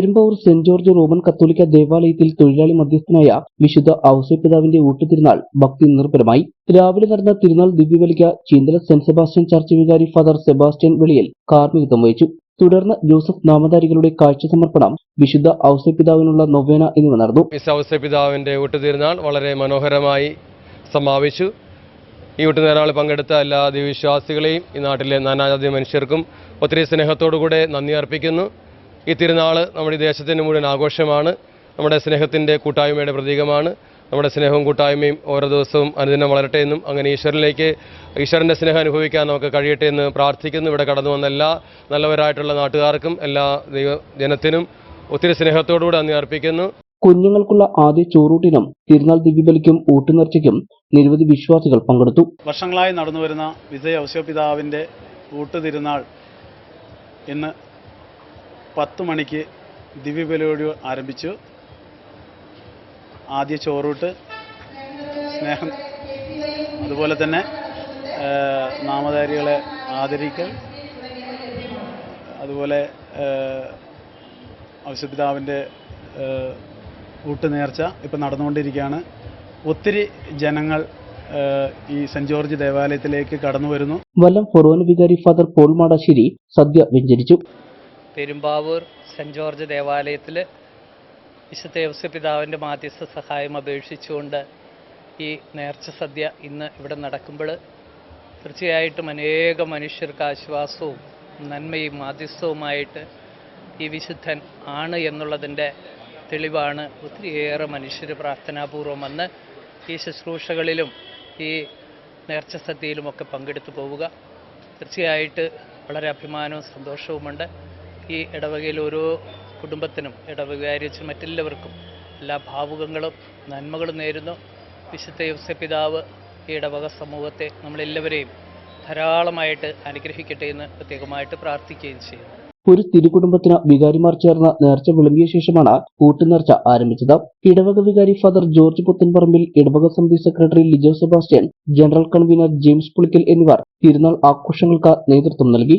Perumbavoor Saint George Roman കത്തോലിക്ക ദേവാലയത്തിൽ തൊഴിലാളി മധ്യസ്ഥനായ വിശുദ്ധ ഔസേപ്പിതാവിന്റെ ഊട്ടുതിരുന്നാൾ ഭക്തി നിർഭരമായി. രാവിലെ നടന്ന തിരുനാൾ ദിവ്യവലിക്ക ചീന്തല സെന്റ് സെബാസ്റ്റ്യൻ ചർച്ച് വികാരി ഫാദർ സെബാസ്റ്റ്യൻ വെളിയിൽ കാർമ്മികത്വം വഹിച്ചു. തുടർന്ന് ജോസഫ് നാമധാരികളുടെ കാഴ്ച സമർപ്പണം വിശുദ്ധ ഔസേപ്പിതാവിനുള്ള നൊവേന എന്നിവ നടന്നു. വിശ്വാസ പിതാവിന്റെ ഊട്ടുതിരുന്നാൾ വളരെ മനോഹരമായി സമാപിച്ചു. ഈ ഊട്ടുതിരുന്നാളിൽ പങ്കെടുത്ത എല്ലാ ദിവ്യവിശ്വാസികളെയും ഈ നാട്ടിലെ നാനാജാതി മനുഷ്യർക്കും ഒത്തിരി സ്നേഹത്തോടുകൂടെ നന്ദി അർപ്പിക്കുന്നു. ഈ തിരുനാൾ നമ്മുടെ ഈ ദേശത്തിന്റെ മുഴുവൻ ആഘോഷമാണ്. നമ്മുടെ സ്നേഹത്തിന്റെ കൂട്ടായ്മയുടെ പ്രതീകമാണ്. നമ്മുടെ സ്നേഹവും കൂട്ടായ്മയും ഓരോ ദിവസവും അനുദിനം വളരട്ടെ എന്നും അങ്ങനെ ഈശ്വരനിലേക്ക് ഈശ്വരന്റെ സ്നേഹം അനുഭവിക്കാൻ നമുക്ക് കഴിയട്ടെ എന്ന് പ്രാർത്ഥിക്കുന്നു. ഇവിടെ കടന്നു വന്ന എല്ലാ നല്ലവരായിട്ടുള്ള നാട്ടുകാർക്കും എല്ലാ ദൈവ ജനത്തിനും ഒത്തിരി സ്നേഹത്തോടുകൂടി നന്ദി അർപ്പിക്കുന്നു. കുഞ്ഞുങ്ങൾക്കുള്ള ആദ്യ ചോറൂട്ടിനും തിരുനാൾ ദിവ്യബലിക്കും ഊട്ടുനേർച്ചയ്ക്കും നിരവധി വിശ്വാസികൾ പങ്കെടുത്തു. വർഷങ്ങളായി നടന്നുവരുന്ന വിജയ ഔശപിതാവിന്റെ ഊട്ടുതിരുനാൾ ഇന്ന് പത്ത് മണിക്ക് ദിവ്യബലിയോട് ആരംഭിച്ചു. ആദ്യ ചോറൂട്ട് സ്നേഹം. അതുപോലെ തന്നെ നാമധാരികളെ ആദരിക്കൽ. അതുപോലെ ഔശപിതാവിന്റെ ഊട്ടുനേർച്ച ഇപ്പം നടന്നുകൊണ്ടിരിക്കുകയാണ്. ഒത്തിരി ജനങ്ങൾ ഈ സെന്റ് ജോർജ് ദേവാലയത്തിലേക്ക് കടന്നു വരുന്നു. വല്ലം ഫൊറോൻ വികാരി ഫാദർ പോൾ മാടാശ്ശേരി സദ്യ വെഞ്ചരിച്ചു. പെരുമ്പാവൂർ സെന്റ് ജോർജ് ദേവാലയത്തിൽ വിശുദ്ധ യവസ്യപിതാവിന്റെ മാധ്യസ്ഥ സഹായം അപേക്ഷിച്ചുകൊണ്ട് ഈ നേർച്ച സദ്യ ഇന്ന് ഇവിടെ നടക്കുമ്പോൾ തീർച്ചയായിട്ടും അനേക മനുഷ്യർക്ക് ആശ്വാസവും നന്മയും മാധ്യസ്ഥവുമായിട്ട് ഈ വിശുദ്ധൻ ആണ് എന്നുള്ളതിന്റെ തെളിവാണ് ഒത്തിരിയേറെ മനുഷ്യർ പ്രാർത്ഥനാപൂർവം വന്ന് ഈ ശുശ്രൂഷകളിലും ഈ നേർച്ച സദ്യയിലുമൊക്കെ പങ്കെടുത്തു പോവുക. തീർച്ചയായിട്ട് വളരെ അഭിമാനവും സന്തോഷവുമുണ്ട്. ഈ ഇടവകയിൽ ഓരോ കുടുംബത്തിനും ഇടവകാരിച്ച് മറ്റെല്ലാവർക്കും എല്ലാ ഭാവുകങ്ങളും നന്മകളും നേരുന്നു. വിശുദ്ധ യൗസപിതാവ് ഈ ഇടവക സമൂഹത്തെ നമ്മളെല്ലാവരെയും ധാരാളമായിട്ട് അനുഗ്രഹിക്കട്ടെ എന്ന് പ്രത്യേകമായിട്ട് പ്രാർത്ഥിക്കുകയും ചെയ്യുന്നു. ഒരു തിരുകുടുംബത്തിന് വികാരിമാർ ചേർന്ന് നേർച്ച വിളമ്പിയ ശേഷമാണ് കൂട്ടുനേർച്ച ആരംഭിച്ചത്. ഇടവക വികാരി ഫാദർ ജോർജ് പുത്തൻപറമ്പിൽ ഇടവക സമിതി secretary Lijo Sebastian general convener James Pulickal എന്നിവർ തിരുനാൾ ആഘോഷങ്ങൾക്ക് നേതൃത്വം നൽകി.